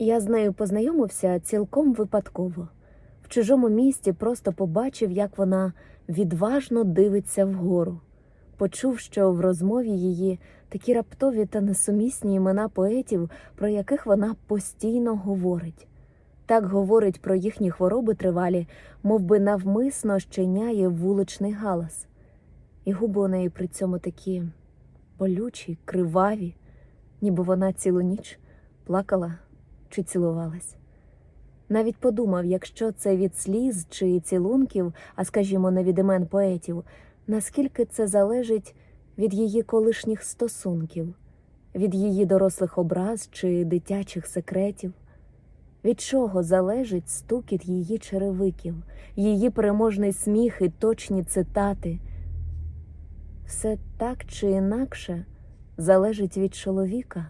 Я з нею познайомився цілком випадково. В чужому місті просто побачив, як вона відважно дивиться вгору. Почув, що в розмові її такі раптові та несумісні імена поетів, про яких вона постійно говорить. Так говорить про їхні хвороби тривалі, мов би навмисно щеняє вуличний галас. І губи у неї при цьому такі болючі, криваві, ніби вона цілу ніч плакала чи цілувалась. Навіть подумав, якщо це від сліз чи цілунків, а скажімо, не від імен поетів, наскільки це залежить від її колишніх стосунків, від її дорослих образ чи дитячих секретів, від чого залежить стукіт її черевиків, її переможний сміх і точні цитати. Все так чи інакше залежить від чоловіка,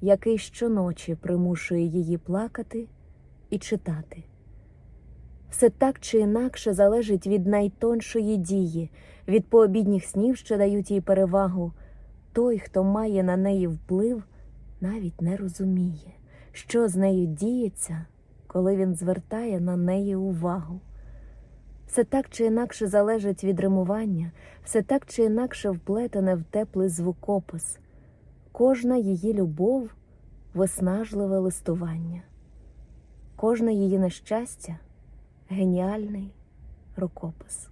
який щоночі примушує її плакати і читати. Все так чи інакше залежить від найтоншої дії, від пообідніх снів, що дають їй перевагу. Той, хто має на неї вплив, навіть не розуміє, що з нею діється, коли він звертає на неї увагу. Все так чи інакше залежить від римування, все так чи інакше вплетене в теплий звукопис. Кожна її любов виснажливе листування, кожне її нещастя геніальний рукопис.